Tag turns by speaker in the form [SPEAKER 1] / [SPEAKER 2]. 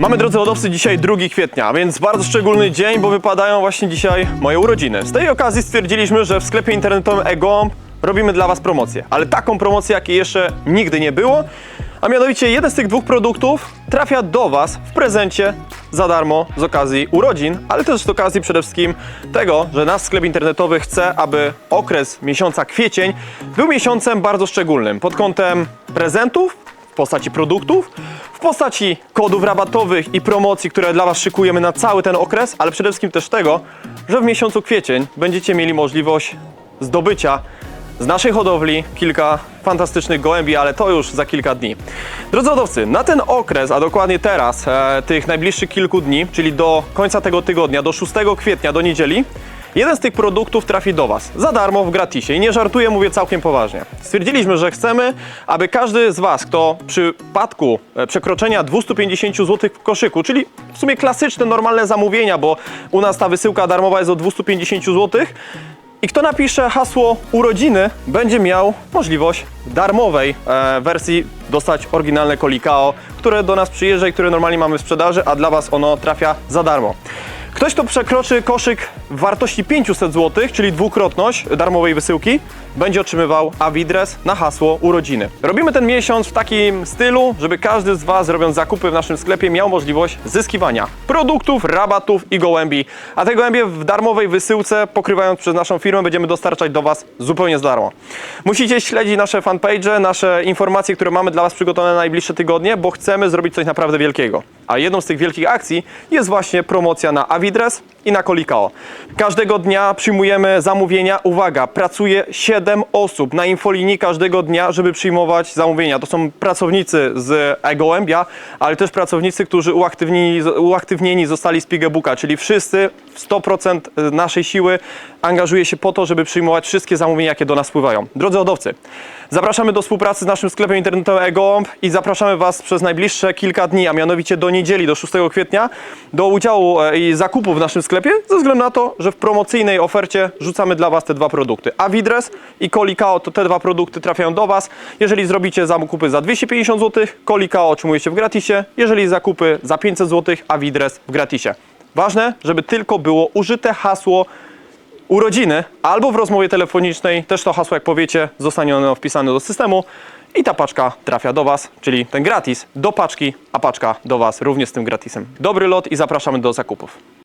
[SPEAKER 1] Mamy drodzy hodowcy dzisiaj 2 kwietnia, więc bardzo szczególny dzień, bo wypadają właśnie dzisiaj moje urodziny. Z tej okazji stwierdziliśmy, że w sklepie internetowym Egomp robimy dla Was promocję, ale taką promocję, jakiej jeszcze nigdy nie było, a mianowicie jeden z tych dwóch produktów trafia do Was w prezencie za darmo z okazji urodzin, ale też z okazji przede wszystkim tego, że nasz sklep internetowy chce, aby okres miesiąca kwiecień był miesiącem bardzo szczególnym pod kątem prezentów, w postaci produktów, w postaci kodów rabatowych i promocji, które dla Was szykujemy na cały ten okres, ale przede wszystkim też tego, że w miesiącu kwiecień będziecie mieli możliwość zdobycia z naszej hodowli kilka fantastycznych gołębi, ale to już za kilka dni. Drodzy hodowcy, na ten okres, a dokładnie teraz, e, tych najbliższych kilku dni, czyli do końca tego tygodnia, do 6 kwietnia, do niedzieli, Jeden z tych produktów trafi do Was za darmo w gratisie i nie żartuję, mówię całkiem poważnie. Stwierdziliśmy, że chcemy, aby każdy z Was, kto w przypadku e, przekroczenia 250 zł w koszyku, czyli w sumie klasyczne, normalne zamówienia, bo u nas ta wysyłka darmowa jest o 250 zł, i kto napisze hasło urodziny, będzie miał możliwość darmowej e, wersji dostać oryginalne kolikao, które do nas przyjeżdża i które normalnie mamy w sprzedaży, a dla Was ono trafia za darmo. Ktoś, kto przekroczy koszyk w wartości 500 zł, czyli dwukrotność darmowej wysyłki, będzie otrzymywał Avidres na hasło urodziny. Robimy ten miesiąc w takim stylu, żeby każdy z Was, robiąc zakupy w naszym sklepie, miał możliwość zyskiwania produktów, rabatów i gołębi. A te gołębie w darmowej wysyłce, pokrywając przez naszą firmę, będziemy dostarczać do Was zupełnie za darmo. Musicie śledzić nasze fanpage, nasze informacje, które mamy dla Was przygotowane na najbliższe tygodnie, bo chcemy zrobić coś naprawdę wielkiego. A jedną z tych wielkich akcji jest właśnie promocja na Avidres i na Kolikao. Każdego dnia przyjmujemy zamówienia. Uwaga, pracuje 7 osób na infolinii każdego dnia, żeby przyjmować zamówienia. To są pracownicy z eGołębia, ale też pracownicy, którzy uaktywnieni, uaktywnieni zostali z Pigebooka, czyli wszyscy w 100% naszej siły angażuje się po to, żeby przyjmować wszystkie zamówienia, jakie do nas spływają. Drodzy hodowcy, zapraszamy do współpracy z naszym sklepem internetowym eGołąb i zapraszamy Was przez najbliższe kilka dni, a mianowicie do niedzieli, do 6 kwietnia, do udziału e, i zakupu w naszym sklepie, ze względu na to, że w promocyjnej ofercie rzucamy dla Was te dwa produkty. Avidres i Kolikao to te dwa produkty trafiają do Was. Jeżeli zrobicie zakupy za 250 zł, Kolikao otrzymujecie w gratisie. Jeżeli zakupy za 500 zł, Avidres w gratisie. Ważne, żeby tylko było użyte hasło urodziny albo w rozmowie telefonicznej, też to hasło, jak powiecie, zostanie ono wpisane do systemu i ta paczka trafia do Was, czyli ten gratis do paczki, a paczka do Was również z tym gratisem. Dobry lot i zapraszamy do zakupów.